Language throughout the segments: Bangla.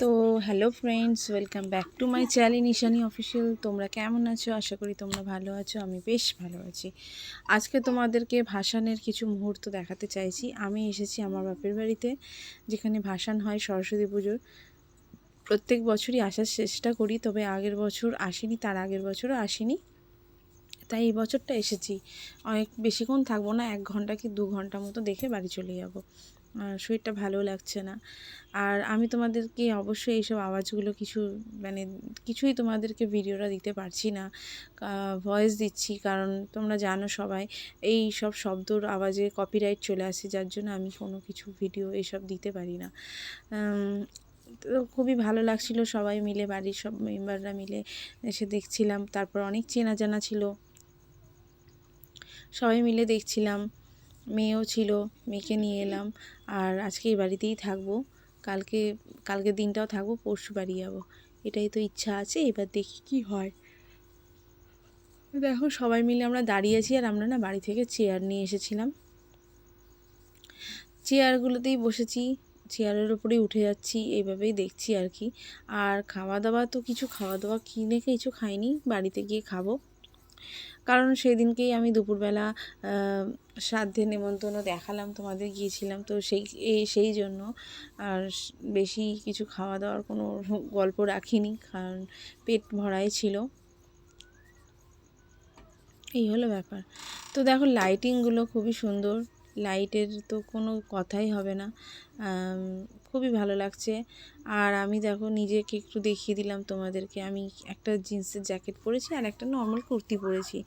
তো hello friends welcome back to my channel Nishani official তোমরা কেমন আছো? আশা করি তোমরা ভালো আছো, আমি বেশ ভালো আছি। আজকে তোমাদেরকে ভাসানের কিছু মুহূর্ত দেখাতে চাইছি। আমি এসেছি আমার বাপের বাড়িতে, যেখানে ভাসান হয় সরস্বতী পুজোর। প্রত্যেক বছরই আসার চেষ্টা করি, তবে আগের বছর আসিনি, তার আগের বছরও আসিনি। তাই এই বছরটা এসেছি। অনেক বেশিক্ষণ থাকব না, এক ঘণ্টা কি দু ঘণ্টা মতো দেখে বাড়ি চলে যাব। শরীরটা ভালো লাগছে না। আর আমি তোমাদেরকে অবশ্যই এইসব আওয়াজগুলো কিছু মানে কিছুই তোমাদেরকে ভিডিওটা দিতে পারছি না ভয়েস দিচ্ছি। কারণ তোমরা জানো সবাই, এই সব শব্দর আওয়াজে কপিরাইট চলে আসে, যার জন্য আমি কোনো কিছু ভিডিও এইসব দিতে পারি না। তো খুবই ভালো লাগছিল সবাই মিলে, বাড়ির সব মেম্বাররা মিলে এসে দেখছিলাম। তারপর অনেক চেনা জানা ছিল। সবাই মিলে দেখছিলাম। মেয়েও ছিল, মেয়েকে নিয়ে এলাম। আর আজকে এই বাড়িতেই থাকব। কালকে কালকের দিনটাও থাকব, পরশু বাড়ি যাব। এটাই তো ইচ্ছা আছে, এবার দেখি কি হয়। দেখো, সবাই মিলে আমরা দাঁড়িয়েছি আর আমরা না বাড়ি থেকে চেয়ার নিয়ে এসেছিলাম। চেয়ারগুলোতেই বসেছি। চেয়ারের ওপরেই উঠে যাচ্ছি, এইভাবেই দেখছি আর কি। আর খাওয়া দাওয়া তো কিছু খাওয়া দাওয়া কিনে কিছু খাইনি, বাড়িতে গিয়ে খাব। কারণ সেদিনকেই আমি দুপুরবেলা শ্রাদ্ধে নেমন্তন্ন দেখালাম, তোমাদের গিয়েছিলাম, তো সেই, এই, সেই জন্য আর বেশি কিছু খাওয়া দাওয়ার কোনো গল্প রাখিনি, কারণ পেট ভরাই ছিল। এই হলো ব্যাপার। তো দেখো লাইটিংগুলো খুবই সুন্দর। লাইটের তো কোনো কথাই হবে না। খুবই ভালো লাগছে। আর আমি দেখো নিজেকে একটু দেখিয়ে দিলাম তোমাদেরকে। আমি একটা জিন্সের জ্যাকেট পরেছি আর একটা নর্মাল কুর্তি পরেছি।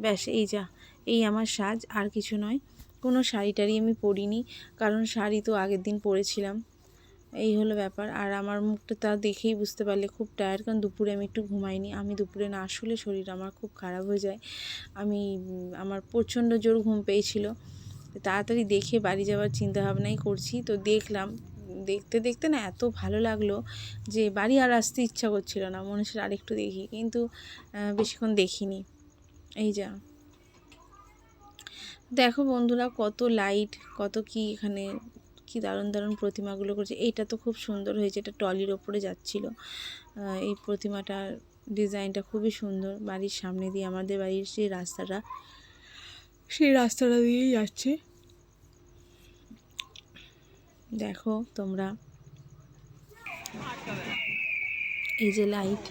ব্যাস, এই যা, এই আমার সাজ, আর কিছু নয়। কোনো শাড়ি টাড়ি আমি পরিনি, কারণ শাড়ি তো আগের দিন পরেছিলাম। এই হলো ব্যাপার। আর আমার মুখটা তা দেখেই বুঝতে পারলে খুব টায়ার্ড কারণ দুপুরে আমি একটু ঘুমাইনি। আমি দুপুরে না আসলে শরীর আমার খুব খারাপ হয়ে যায়। আমি আমার প্রচণ্ড জোর ঘুম পেয়েছিল। তাড়াতাড়ি দেখে বাড়ি যাওয়ার চিন্তা ভাবনাই করছি। তো দেখলাম, দেখতে দেখতে না এত ভালো লাগল যে বাড়ি আর আসতে ইচ্ছা করছিল না। মনে হচ্ছিল আরেকটু দেখি, কিন্তু বেশিক্ষণ দেখিনি। এই যা। দেখো বন্ধুরা, কত লাইট কত কি এখানে, কি দারুণ দারুণ প্রতিমাগুলো করছে। এইটা তো খুব সুন্দর হয়েছে, এটা টলির ওপরে যাচ্ছিল। এই প্রতিমাটার ডিজাইনটা খুবই সুন্দর। বাড়ির সামনে দিয়ে আমাদের বাড়ির যে রাস্তাটা সেই রাস্তাটা দিয়েই যাচ্ছে। দেখো তোমরা। এই যে লাইট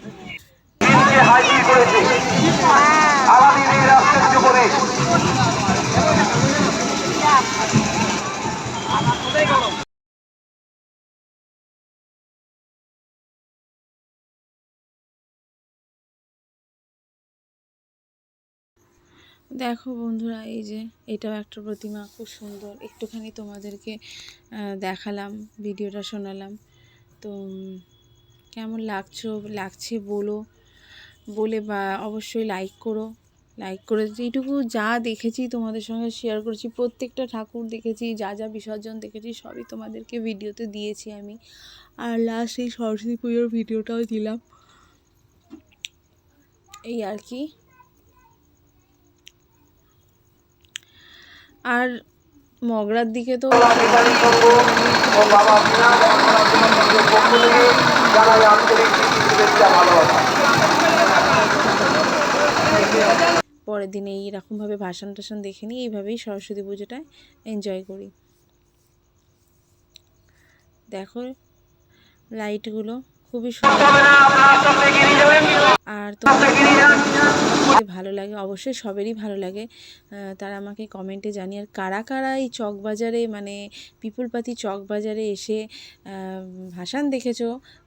দেখো বন্ধুরা, এই যে এটাও একটা প্রতিমা, খুব সুন্দর। একটুখানি তোমাদেরকে দেখালাম, ভিডিওটা শোনালাম। তো কেমন লাগছো? লাগছে বলো। বলে বা, অবশ্যই লাইক করো। লাইক করে এইটুকু যা দেখেছি তোমাদের সঙ্গে শেয়ার করেছি, প্রত্যেকটা ঠাকুর দেখেছি, যা যা বিসর্জন দেখেছি, সবই তোমাদেরকে ভিডিওতে দিয়েছি আমি। আর লাস্ট এই সরস্বতী পুজোর ভিডিওটাও দিলাম। এই আর কি। আর মগরার দিকে তো পরের দিনে এইরকমভাবে ভাসান টাসান দেখে নিই, এইভাবেই সরস্বতী পুজোটা এনজয় করি। দেখো লাইটগুলো খুবই সুন্দর। তোমার ভালো লাগে, অবশ্যই সবেরই ভালো লাগে। তারা আমাকে কমেন্টে জানিয়ে, আর কারা কারা এই চকবাজারে মানে পিপুলপাতি চকবাজারে এসে ভাসান দেখেছ,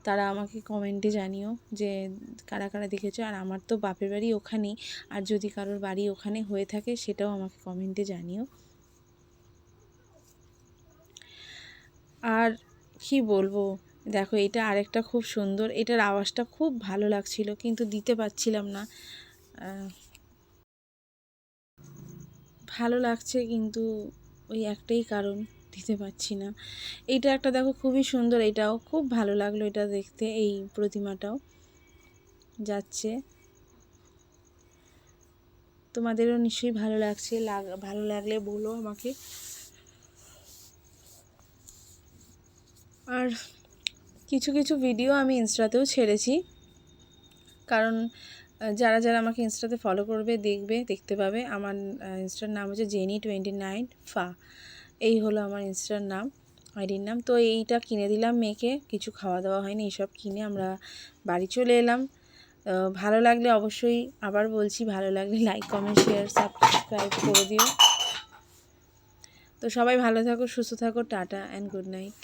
তারা আমাকে কমেন্টে জানিও যে কারা কারা দেখেছ। আর আমার তো বাপের বাড়ি ওখানেই, আর যদি কারোর বাড়ি ওখানে হয়ে থাকে, সেটাও আমাকে কমেন্টে জানিও। আর কি বলব? দেখো, এটা আরেকটা খুব সুন্দর। এটার আওয়াজটা খুব ভালো লাগছিল, কিন্তু দিতে পারছিলাম না। ভালো লাগছে, কিন্তু ওই একটাই কারণ, দিতে পারছি না। এইটা একটা দেখো, খুবই সুন্দর এটাও। খুব ভালো লাগল এটা দেখতে, এই প্রতিমাটাও। যাচ্ছে। তোমাদেরও নিশ্চয়ই ভালো লাগছে, লাগ, ভালো লাগলে বলো আমাকে। আর কিছু কিছু ভিডিও আমি ইনস্টাতেও ছেড়েছি। কারণ যারা যারা আমাকে ইনস্টাতে ফলো করবে, দেখবে, দেখতে পাবে, আমার ইনস্টার নাম হচ্ছে জেনি টোয়েন্টি নাইন ফা। এই হলো আমার ইনস্টার নাম আইডির নাম। তো এইটা কিনে দিলাম মেয়েকে, কিছু খাওয়া দাওয়া হয়নি, এইসব কিনে আমরা বাড়ি চলে এলাম। ভালো লাগলে অবশ্যই আবার বলছি, ভালো লাগলে লাইক কমেন্ট শেয়ার সাবস্ক্রাইব করে দিও। তো সবাই ভালো থাকো, সুস্থ থাকো, টাটা অ্যান্ড গুড নাইট